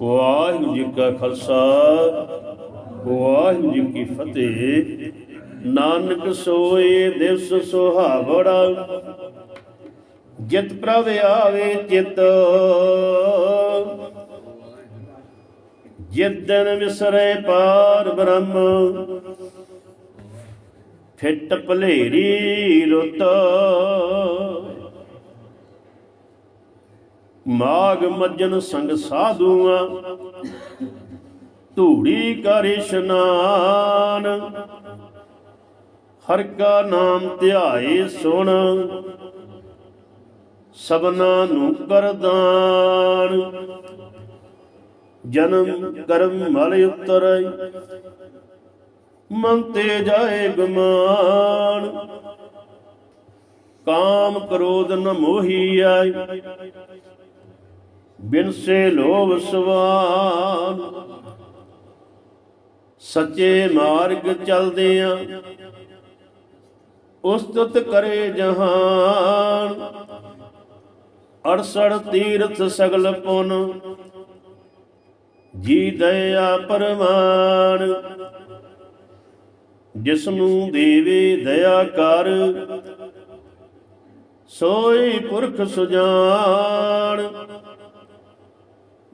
ਵਾਹਿਗੁਰੂ ਜੀ ਕਾ ਖਾਲਸਾ, ਵਾਹਿਗੁਰੂ ਜੀ ਕੀ ਫਤਿਹ। ਨਾਨਕ ਸੋਏ ਦਿਵਸ ਸੁਹਾਵੜਾ ਜਿਤ ਪ੍ਰਭ ਆਵੇ ਚਿਤ। ਜਿਤ ਵਿਸਰੇ ਪਾਰ ਬ੍ਰਹਮ, ਫਿੱਟ ਭਲੇਰੀ ਰੁੱਤ। ਮਾਗ ਮੱਜਨ ਸੰਗ ਸਾਧੂਆਂ। ਧੂੜੀ ਕਰ ਇਸ਼ਨਾਨ। ਹਰ ਕਾ ਨਾਮ ਧਿਆਏ ਸੁਣ। ਸਭਨਾ ਨੂੰ ਕਰਦਾਨ ਜਨਮ ਕਰਮ ਮਲ ਉਤਰੈ। ਮਨ ਤੇ ਜਾਏ ਗੁਮਾਨ। ਕਾਮ ਕ੍ਰੋਧ ਨ ਮੋਹੀ ਆਈ ਬਿਨ ਸੇ ਲੋਭ ਸਵਾਨ ਸੱਚੇ ਮਾਰਗ ਚਲਦਿਆਂ ਉਸਤਤ ਕਰੇ ਜਹਾਨ। ਅੜਸੜ ਤੀਰਥ ਸਗਲ ਪੁਨ ਜੀ ਦਇਆ ਪਰਮਾਨ ਜਿਸ ਨੂੰ ਦੇਵੇ ਦਇਆ ਕਰ, ਸੋਈ ਪੁਰਖ ਸੁਜਾਨ।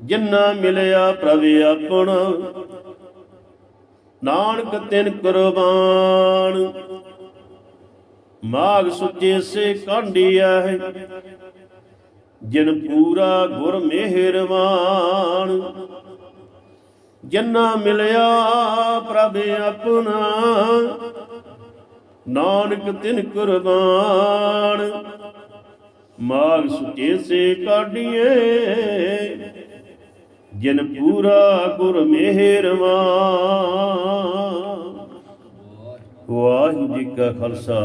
ਜਿੰਨਾ ਮਿਲਿਆ ਪ੍ਰਭ ਆਪਣਾ। ਨਾਨਕ ਤਿਨ ਕੁਰਬਾਨ। ਮਾਗ ਸੁਚੇ ਸੇ ਕਾਂਡੀਆ ਹੈ। ਜਿਨ ਪੂਰਾ ਗੁਰ ਮਿਹਰਬਾਨ ਜਿੰਨਾ ਮਿਲਿਆ ਪ੍ਰਭ ਆਪਣਾ। ਨਾਨਕ ਤਿਨ ਕੁਰਬਾਨ। ਮਾਗ ਸੁਚੇ ਸੇ ਕਾਢੀਏ ਜਿਨ ਪੂਰਾ ਗੁਰ ਮਿਹਰਬਾਨ ਵਾਹਿਗੁਰੂ ਜੀ ਕਾ ਖਾਲਸਾ,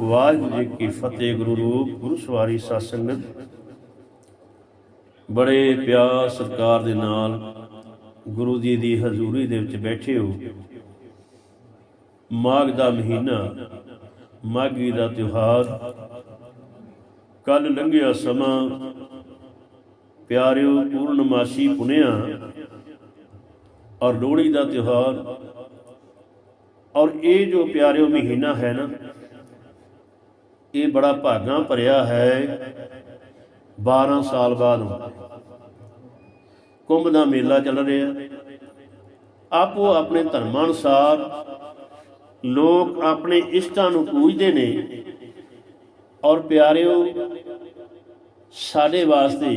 ਵਾਹਿਗੁਰੂ ਜੀ ਕੀ ਫਤਿਹ, ਗੁਰੂ ਰੂਪ ਗੁਰੂ ਸਵਾਰੀ ਸਾਧ ਸੰਗਤ ਬੜੇ ਪਿਆਰ ਸਤਿਕਾਰ ਦੇ ਨਾਲ ਗੁਰੂ ਜੀ ਦੀ ਹਜ਼ੂਰੀ ਦੇ ਵਿੱਚ ਬੈਠੇ ਹੋ। ਮਾਘ ਦਾ ਮਹੀਨਾ, ਮਾਘੀ ਦਾ ਤਿਉਹਾਰ। ਕੱਲ ਲੰਘਿਆ ਸਮਾਂ ਪਿਆਰਿਓ, ਪੂਰਨਮਾਸੀ ਪੁਨਿਆ ਔਰ ਲੋਹੜੀ ਦਾ ਤਿਉਹਾਰ। ਔਰ ਇਹ ਜੋ ਪਿਆਰਿਓ ਮਹੀਨਾ ਹੈ ਨਾ, ਇਹ ਬੜਾ ਭਾਗਾਂ ਭਰਿਆ ਹੈ 12 ਸਾਲ ਬਾਅਦ। ਕੁੰਭ ਦਾ ਮੇਲਾ ਚੱਲ ਰਿਹਾ। ਆਪੋ ਆਪਣੇ ਧਰਮਾਂ ਅਨੁਸਾਰ ਲੋਕ ਆਪਣੇ ਇਸ਼ਟਾਂ ਨੂੰ ਪੂਜਦੇ ਨੇ। ਔਰ ਪਿਆਰਿਓ, ਸਾਡੇ ਵਾਸਤੇ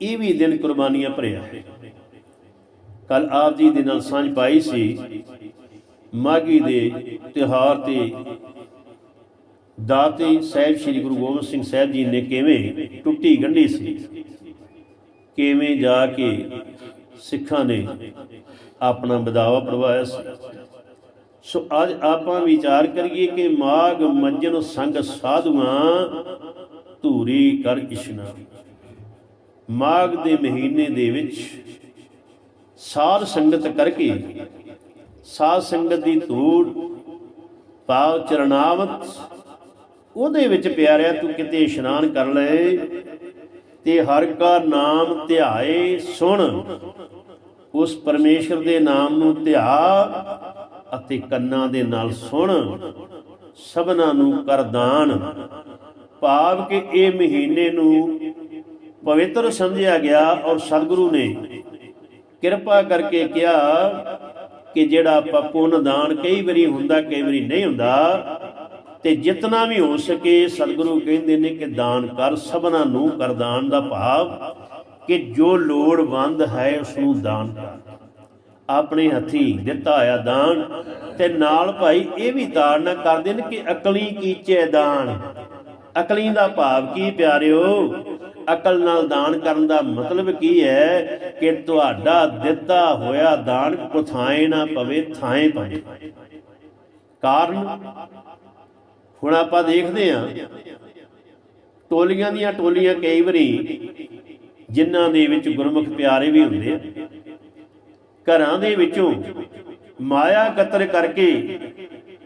ਇਹ ਵੀ ਦਿਨ ਕੁਰਬਾਨੀਆਂ ਭਰਿਆ ਕੱਲ ਆਪ ਜੀ ਦੇ ਨਾਲ ਸਾਂਝ ਪਾਈ ਸੀ। ਮਾਗੀ ਦੇ ਤਿਉਹਾਰ ਤੇ ਦਾਤੇ ਸਾਹਿਬ ਸ੍ਰੀ ਗੁਰੂ ਗੋਬਿੰਦ ਸਿੰਘ ਸਾਹਿਬ ਜੀ ਨੇ ਕਿਵੇਂ ਟੁੱਟੀ ਗੰਢੀ ਸੀ? ਕਿਵੇਂ ਜਾ ਕੇ ਸਿੱਖਾਂ ਨੇ ਆਪਣਾ ਬਦਾਵਾ ਪ੍ਰਵਾਇਆ ਸੀ? ਸੋ ਅੱਜ ਆਪਾਂ ਵਿਚਾਰ ਕਰੀਏ ਕਿ ਮਾਗ ਮੰਜਨ ਸੰਗ ਸਾਧੂਆਂ ਧੂਰੀ ਕਰ ਇਸ਼ਨਾਨ ਮਾਘ ਦੇ ਮਹੀਨੇ ਦੇ ਵਿੱਚ ਸਾਧ ਸੰਗਤ ਕਰਕੇ ਸਾਧ ਸੰਗਤ ਦੀ ਧੂੜ ਪਾਵ ਚਰਨਾਵਤ ਉਹਦੇ ਵਿੱਚ ਪਿਆਰਿਆ, ਤੂੰ ਕਿਤੇ ਇਸ਼ਨਾਨ ਕਰ ਲੈ ਤੇ ਹਰ ਕਾ ਨਾਮ ਧਿਆਏ ਸੁਣ। ਉਸ ਪਰਮੇਸ਼ਰ ਦੇ ਨਾਮ ਨੂੰ ਧਿਆ ਅਤੇ ਕੰਨਾਂ ਦੇ ਨਾਲ ਸੁਣ। ਸਭਨਾ ਨੂੰ ਕਰਦਾਨ ਭਾਵ ਕਿ ਇਹ ਮਹੀਨੇ ਨੂੰ ਪਵਿੱਤਰ ਸਮਝਿਆ ਗਿਆ ਔਰ ਸਤਿਗੁਰੂ ਨੇ ਕਿਰਪਾ ਕਰਕੇ ਕਿਹਾ ਕਿ ਜਿਹੜਾ ਆਪਾਂ ਪੁੰਨ ਦਾਨ ਕਈ ਵਾਰੀ ਹੁੰਦਾ, ਕਈ ਵਾਰੀ ਨਹੀਂ ਹੁੰਦਾ, ਤੇ ਜਿਤਨਾ ਵੀ ਹੋ ਸਕੇ ਸਤਿਗੁਰੂ ਕਹਿੰਦੇ ਨੇ ਕਿ ਦਾਨ ਕਰ, ਸਭਨਾ ਨੂੰ ਕਰ ਦਾਨ ਦਾ ਭਾਵ ਕਿ ਜੋ ਲੋੜਵੰਦ ਹੈ ਉਸ ਨੂੰ ਦਾਨ ਕਰ। ਆਪਣੇ ਹੱਥੀ ਦਿੱਤਾ ਆ ਦਾਨ ਤੇ ਨਾਲ ਭਾਈ ਇਹ ਵੀ ਤਾੜਨਾ ਕਰਦੇ ਨੇ ਕਿ ਅਕਲੀ ਕੀਚੇ ਦਾਨ? ਅਕਲੀ ਦਾ ਭਾਵ ਕੀ ਪਿਆਰਿਓ? ਅਕਲ ਨਾਲ ਦਾਨ ਕਰਨ ਦਾ ਮਤਲਬ ਕੀ ਹੈ ਕਿ ਤੁਹਾਡਾ ਦਿੱਤਾ ਹੋਇਆ ਦਾਨ ਕੁਥਾਏ ਨਾ ਪਵੇ, ਥਾਏ ਪਵੇ। ਕਾਰਨ? ਹੁਣ ਆਪਾਂ ਦੇਖਦੇ ਹਾਂ। ਟੋਲੀਆਂ ਦੀਆਂ ਟੋਲੀਆਂ ਕਈ ਵਾਰੀ ਜਿਨ੍ਹਾਂ ਦੇ ਵਿੱਚ ਗੁਰਮੁਖ ਪਿਆਰੇ ਵੀ ਹੁੰਦੇ ਆ, ਘਰਾਂ ਦੇ ਵਿੱਚੋਂ ਮਾਇਆ ਕਤਰ ਕਰਕੇ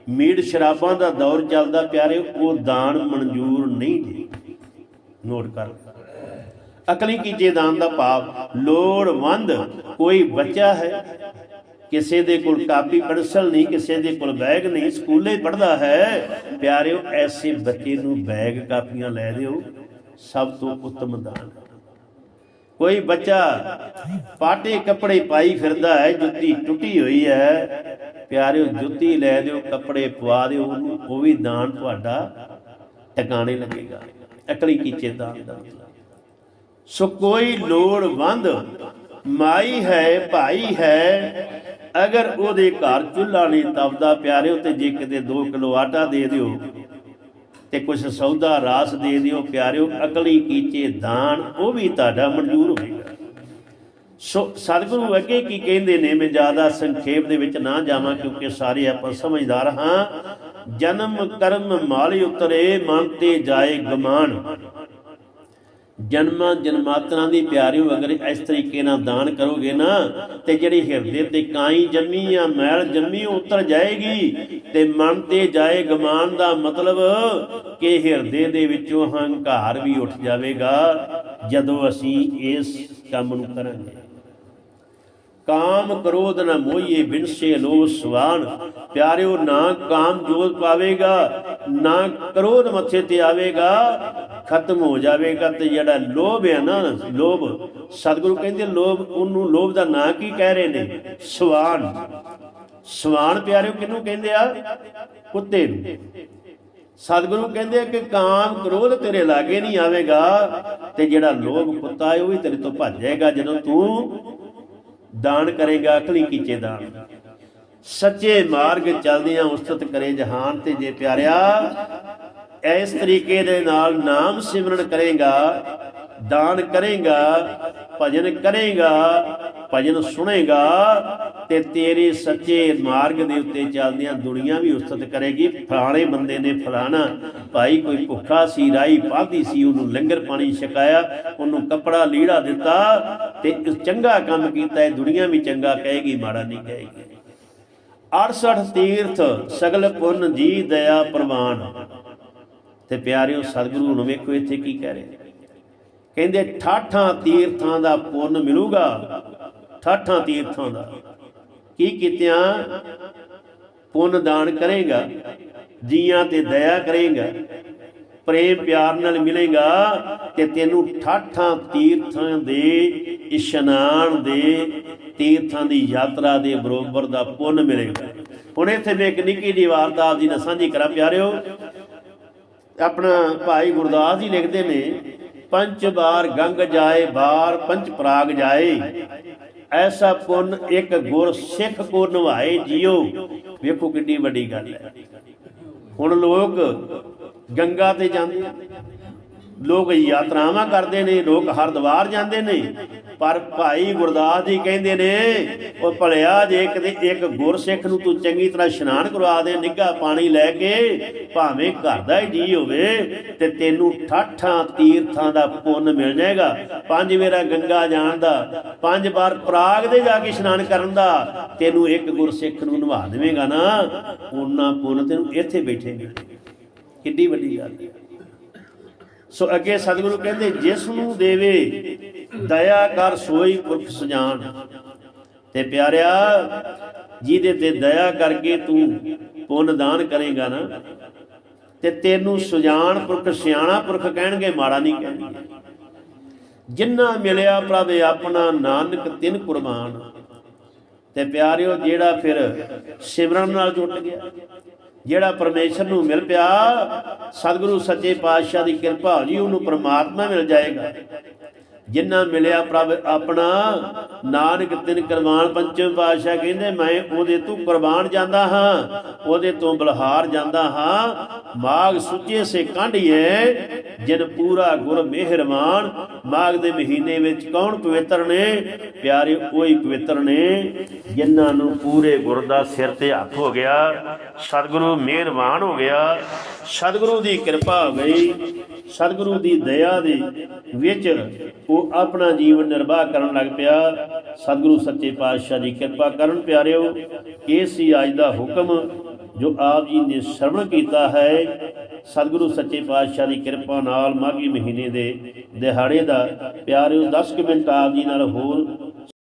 ਮੀੜ ਸ਼ਰਾਬਾਂ ਦਾ ਦੌਰ ਚੱਲਦਾ ਪਿਆਰੇ ਉਹ ਦਾਨ ਮਨਜ਼ੂਰ ਨਹੀਂ ਜੀ। ਨੋਟ ਕਰ ਅਕਲੀ ਕੀਜੇ ਦਾਨ ਦਾ ਭਾਵ, ਲੋੜਵੰਦ ਕੋਈ ਬੱਚਾ ਹੈ, ਕਿਸੇ ਦੇ ਕੋਲ ਕਾਪੀ ਪੈਨਸਲ ਨਹੀਂ, ਕਿਸੇ ਦੇ ਕੋਲ ਬੈਗ ਨਹੀਂ, ਸਕੂਲੇ ਪੜ੍ਹਦਾ ਹੈ, ਪਿਆਰਿਓ, ਐਸੇ ਬੱਚੇ ਨੂੰ ਬੈਗ ਕਾਪੀਆਂ ਲੈ ਦਿਓ, ਸਭ ਤੋਂ ਉੱਤਮ ਦਾਨ। ਕੋਈ ਬੱਚਾ ਪਾਟੇ ਕੱਪੜੇ ਪਾਈ ਫਿਰਦਾ ਹੈ, ਜੁੱਤੀ ਟੁੱਟੀ ਹੋਈ ਹੈ, ਪਿਆਰਿਓ, ਜੁੱਤੀ ਲੈ ਦਿਓ, ਕੱਪੜੇ ਪਵਾ ਦਿਓ, ਉਹਨੂੰ ਉਹ ਵੀ ਦਾਨ ਤੁਹਾਡਾ ਟਿਕਾਣੇ ਲੱਗੇਗਾ। ਅਕਲੀ ਕੀਚੇ ਦਾਨ ਦਾ। ਸੋ ਕੋਈ ਲੋੜਵੰਦ ਮਾਈ ਹੈ, ਭਾਈ ਹੈ, ਅਗਰ ਉਹਦੇ ਘਰ ਚੁੱਲ੍ਹਾ ਨਹੀਂ ਤਪਦਾ ਪਿਆਰਿਓ ਤੇ ਜੇ ਕਿਤੇ 2 ਕਿਲੋ ਆਟਾ ਦੇ ਦਿਓ ਤੇ ਕੁਝ ਸੌਦਾ ਰਾਸ ਦੇ ਦਿਓ ਪਿਆਰਿਓ ਅਕਲੀ ਕੀਚੇ ਦਾਨ, ਉਹ ਵੀ ਤੁਹਾਡਾ ਮਨਜ਼ੂਰ ਹੋਵੇਗਾ। ਸੋ ਸਤਿਗੁਰੂ ਅੱਗੇ ਕੀ ਕਹਿੰਦੇ ਨੇ, ਮੈਂ ਜ਼ਿਆਦਾ ਸੰਖੇਪ ਦੇ ਵਿੱਚ ਨਾ ਜਾਵਾਂ, ਕਿਉਂਕਿ ਸਾਰੇ ਆਪਾਂ ਸਮਝਦਾਰ ਹਾਂ। ਜਨਮ ਕਰਮ ਮਾਲ ਉਤਰੇ, ਮਨ ਤੇ ਜਾਏ ਗਮਾਨ। ਜਨਮਾਂ ਜਨਮਾਤਰਾਂ ਦੀ ਪਿਆਰਿਓ ਅਗਰ ਇਸ ਤਰੀਕੇ ਨਾਲ ਦਾਨ ਕਰੋਗੇ ਨਾ, ਤੇ ਜਿਹੜੀ ਹਿਰਦੇ ਤੇ ਕਾਈ ਜੰਮੀ ਆ, ਮੈਲ ਜੰਮੀ ਉਤਰ ਜਾਏਗੀ ਤੇ ਮਨ ਤੇ ਜਾਏ ਗਮਾਨ ਦਾ ਮਤਲਬ ਕਿ ਹਿਰਦੇ ਦੇ ਵਿੱਚੋਂ ਹੰਕਾਰ ਵੀ ਉੱਠ ਜਾਵੇਗਾ ਜਦੋਂ ਅਸੀਂ ਇਸ ਕੰਮ ਨੂੰ ਕਰਾਂਗੇ। ਕਾਮ ਕ੍ਰੋਧ ਨ ਮੋਈਏ ਬਿਨਸੇ ਲੋ ਸਵਾਨ। ਪਿਆਰਿਓ, ਨਾ ਕਾਮ ਜੋਤ ਪਾਵੇਗਾ, ਨਾ ਕ੍ਰੋਧ ਮੱਥੇ ਤੇ ਆਵੇਗਾ ਖਤਮ ਹੋ ਜਾਵੇਗਾ ਤੇ ਜਿਹੜਾ ਲੋਭ ਹੈ ਨਾ, ਲੋਭ, ਸਤਿਗੁਰੂ ਕਹਿੰਦੇ ਲੋਭ, ਉਹਨੂੰ ਲੋਭ ਦਾ ਨਾਂ ਕੀ ਕਹਿ ਰਹੇ ਨੇ? ਸਵਾਨ। ਸਵਾਨ ਪਿਆਰਿਓ, ਕਿਹਨੂੰ ਕਹਿੰਦੇ ਆ? ਕੁੱਤੇ ਨੂੰ। ਸਤਿਗੁਰੂ ਕਹਿੰਦੇ ਕਿ ਕਾਮ ਕ੍ਰੋਧ ਤੇਰੇ ਲਾਗੇ ਨਹੀਂ ਆਵੇਗਾ ਤੇ ਜਿਹੜਾ ਲੋਭ ਕੁੱਤਾ ਹੈ, ਉਹ ਵੀ ਤੇਰੇ ਤੋਂ ਭੱਜ ਜਾਏਗਾ। ਜਦੋਂ ਤੂੰ ਦਾਨ ਕਰੇਗਾ, ਅਕਲੀ ਕੀਚੇ ਦਾਨ। ਸੱਚੇ ਮਾਰਗ ਚੱਲਦਿਆਂ ਉਸਤਤ ਕਰੇ ਜਹਾਨ ਤੇ ਜੇ ਪਿਆਰਿਆ ਇਸ ਤਰੀਕੇ ਦੇ ਨਾਲ ਨਾਮ ਸਿਮਰਨ ਕਰੇਗਾ, ਦਾਨ ਕਰੇਗਾ, ਭਜਨ ਕਰੇਗਾ, ਭਜਨ ਸੁਣੇਗਾ ਤੇ ਤੇਰੇ ਸੱਚੇ ਮਾਰਗ ਦੇ ਉੱਤੇ ਚੱਲਦਿਆਂ ਦੁਨੀਆ ਵੀ ਉਸਤਤ ਕਰੇਗੀ। ਫਲਾਣੇ ਬੰਦੇ ਨੇ ਫਲਾਣਾ ਭਾਈ ਕੋਈ ਭੁੱਖਾ ਸੀ ਰਾਈ ਪਾਦੀ ਸੀ, ਉਹਨੂੰ ਲੰਗਰ ਪਾਣੀ ਛਕਾਇਆ, ਉਹਨੂੰ ਕੱਪੜਾ ਲੀੜਾ ਦਿੱਤਾ ਤੇ ਚੰਗਾ ਕੰਮ ਕੀਤਾ, ਇਹ ਦੁਨੀਆ ਵੀ ਚੰਗਾ ਕਹੇਗੀ, ਮਾੜਾ ਨਹੀਂ ਕਹੇਗੀ। 68 ਤੀਰਥ ਸਗਲ ਪੁੰਨ ਜੀ ਦਇਆ ਪ੍ਰਵਾਨ। ਤੇ ਪਿਆਰਿਓ, ਸਤਿਗੁਰੂ ਨੂੰ ਵੇਖੋ ਇੱਥੇ ਕੀ ਕਹਿ ਰਹੇ। ਕਹਿੰਦੇ, ਠਾਠਾਂ ਤੀਰਥਾਂ ਦਾ ਪੁੰਨ ਮਿਲੂਗਾ। ਠਾਠਾਂ ਤੀਰਥਾਂ ਦਾ। ਕੀ ਕੀਤਿਆਂ? ਪੁੰਨ ਦਾਨ ਕਰੇਗਾ। ਜੀਆਂ ਤੇ ਦਇਆ ਕਰੇਗਾ। ਪ੍ਰੇਮ ਪਿਆਰ ਨਾਲ ਮਿਲੇਗਾ ਤੇ ਤੈਨੂੰ ਠਾਠਾਂ ਤੀਰਥਾਂ ਦੇ ਇਸ਼ਨਾਨ ਦੇ, ਤੀਰਥਾਂ ਦੀ ਯਾਤਰਾ ਦੇ ਬਰੋਬਰ ਦਾ ਪੁੰਨ ਮਿਲੇਗਾ। ਹੁਣ ਇੱਥੇ ਮੈਂ ਇੱਕ ਨਿੱਕੀ ਜਿਹੀ ਵਾਰਤਾ ਜੀ ਨਾਲ ਸਾਂਝੀ ਕਰਾਂ ਪਿਆਰਿਓ। ਆਪਣਾ ਭਾਈ ਗੁਰਦਾਸ ਜੀ ਲਿਖਦੇ ਨੇ, ਪੰਜ ਬਾਰ ਗੰਗ ਜਾਏ ਬਾਰ ਪੰਜ ਪ੍ਰਾਗ ਜਾਏ। ਐਸਾ ਪੁੰਨ ਇੱਕ ਗੁਰ ਸਿੱਖ ਕੋ ਨਿਭਾਏ ਜਿਉ ਵੇਖੋ ਕਿੰਨੀ ਵੱਡੀ ਗੱਲ ਹੈ। ਹੁਣ ਲੋਕ ਗੰਗਾ ਤੇ ਜਾਂਦੇ ਲੋਕ ਯਾਤਰਾਵਾਂ ਕਰਦੇ ਨੇ, ਲੋਕ ਹਰਦੁਆਰ ਜਾਂਦੇ ਨੇ, ਪਰ ਭਾਈ ਗੁਰਦਾਸ ਜੀ ਕਹਿੰਦੇ ਨੇ, ਉਹ ਭਲਿਆ ਜੇ ਕਿਤੇ ਇੱਕ ਗੁਰਸਿੱਖ ਨੂੰ ਤੂੰ ਚੰਗੀ ਤਰ੍ਹਾਂ ਇਸ਼ਨਾਨ ਕਰਵਾ ਦੇ, ਨਿੱਘਾ ਪਾਣੀ ਲੈ ਕੇ, ਭਾਵੇਂ ਘਰ ਦਾ ਹੀ ਜੀ ਹੋਵੇ, ਤੇ ਤੈਨੂੰ ਠਾਠਾਂ ਤੀਰਥਾਂ ਦਾ ਪੁੰਨ ਮਿਲ ਜਾਏਗਾ। ਪੰਜ ਵੇਰਾ ਗੰਗਾ ਜਾਣ ਦਾ, ਪੰਜ ਵਾਰ ਪ੍ਰਾਗ ਦੇ ਜਾ ਕੇ ਇਸ਼ਨਾਨ ਕਰਨ ਦਾ, ਤੈਨੂੰ ਇੱਕ ਗੁਰਸਿੱਖ ਨੂੰ ਨਿਭਾ ਦੇਵੇਂਗਾ ਨਾ, ਉਹਨਾਂ ਪੁੰਨ ਤੈਨੂੰ ਇੱਥੇ ਬੈਠੇ ਕਿੱਡੀ ਵੱਡੀ ਗੱਲ ਹੈ। ਸੋ ਅੱਗੇ ਸਤਿਗੁਰੂ ਕਹਿੰਦੇ, ਜਿਸ ਨੂੰ ਦੇਵੇ, ਦਇਆ ਕਰ ਸੋਈ ਪੁਰਖ ਸਜਾਨ। ਤੇ ਪਿਆਰਿਆ, ਜਿਹਦੇ ਤੇ ਦਇਆ ਕਰਕੇ ਤੂੰ ਪੁੰਨ ਦਾਨ ਕਰੇਗਾ ਨਾ, ਤੇ ਤੈਨੂੰ ਸੁਜਾਨ ਪੁਰਖ, ਸਿਆਣਾ ਪੁਰਖ ਕਹਿਣਗੇ, ਮਾੜਾ ਨਹੀਂ ਕਹਿਣਗੇ। ਜਿੰਨਾ ਮਿਲਿਆ ਪ੍ਰਭ ਆਪਣਾ ਨਾਨਕ ਤਿਨ ਕੁਰਬਾਨ। ਤੇ ਪਿਆਰਿਓ, ਜਿਹੜਾ ਫਿਰ ਸਿਮਰਨ ਨਾਲ ਜੁਟ ਗਿਆ ਜਿਹੜਾ ਪਰਮੇਸ਼ਰ ਨੂੰ ਮਿਲ ਪਿਆ, ਸਤਿਗੁਰੂ ਸੱਚੇ ਪਾਤਸ਼ਾਹ ਦੀ ਕਿਰਪਾ ਹੋ ਜੀ, ਉਹਨੂੰ ਪ੍ਰਮਾਤਮਾ ਮਿਲ ਜਾਏਗਾ। ਜਿੰਨਾ ਮਿਲਿਆ ਪ੍ਰਭ ਆਪਣਾ, ਨਾਨਕ ਤਿਨ ਕੁਰਬਾਨ ਪੰਚਮ ਪਾਤਸ਼ਾਹ ਕਹਿੰਦੇ, ਮੈਂ ਉਹਦੇ ਤੋਂ ਕੁਰਬਾਨ ਜਾਂਦਾ ਹਾਂ, ਉਹਦੇ ਤੋਂ ਬਲਹਾਰ ਜਾਂਦਾ ਹਾਂ। ਮਾਗ ਸੁੱਚੇ ਸੇ ਕਾਂਢੀਏ, ਜਿਨ ਪੂਰਾ ਗੁਰ ਮਿਹਰਮਾਨ। ਮਾਗ ਦੇ ਮਹੀਨੇ ਵਿੱਚ ਕੌਣ ਪਵਿੱਤਰ ਨੇ? ਪਿਆਰੇ, ਉਹੀ ਪਵਿੱਤਰ ਨੇ, ਜਿਨ੍ਹਾਂ ਨੂੰ ਪੂਰੇ ਗੁਰ ਦਾ ਸਿਰ ਤੇ ਹੱਥ ਹੋ ਗਿਆ। ਸਤਿਗੁਰੂ ਮਿਹਰਬਾਨ ਹੋ ਗਿਆ। ਸਤਿਗੁਰੂ ਦੀ ਕਿਰਪਾ ਹੋ ਗਈ। ਸਤਿਗੁਰੂ ਦੀ ਦਇਆ ਦੇ ਵਿੱਚ ਉਹ ਆਪਣਾ ਜੀਵਨ ਨਿਰਵਾਹ ਕਰਨ ਲੱਗ ਪਿਆ। ਸਤਿਗੁਰੂ ਸੱਚੇ ਪਾਤਸ਼ਾਹ ਦੀ ਕਿਰਪਾ ਕਰਨ ਪਿਆਰਿਓ, ਇਹ ਸੀ ਅੱਜ ਦਾ ਹੁਕਮ ਜੋ ਆਪ ਜੀ ਨੇ ਸ਼ਰਵਣ ਕੀਤਾ ਹੈ। ਸਤਿਗੁਰੂ ਸੱਚੇ ਪਾਤਸ਼ਾਹ ਦੀ ਕਿਰਪਾ ਨਾਲ ਮਾਘੀ ਮਹੀਨੇ ਦੇ ਦਿਹਾੜੇ ਦਾ ਪਿਆਰਿਓ 10 ਕੁ ਮਿੰਟ ਆਪ ਜੀ ਨਾਲ ਹੋਰ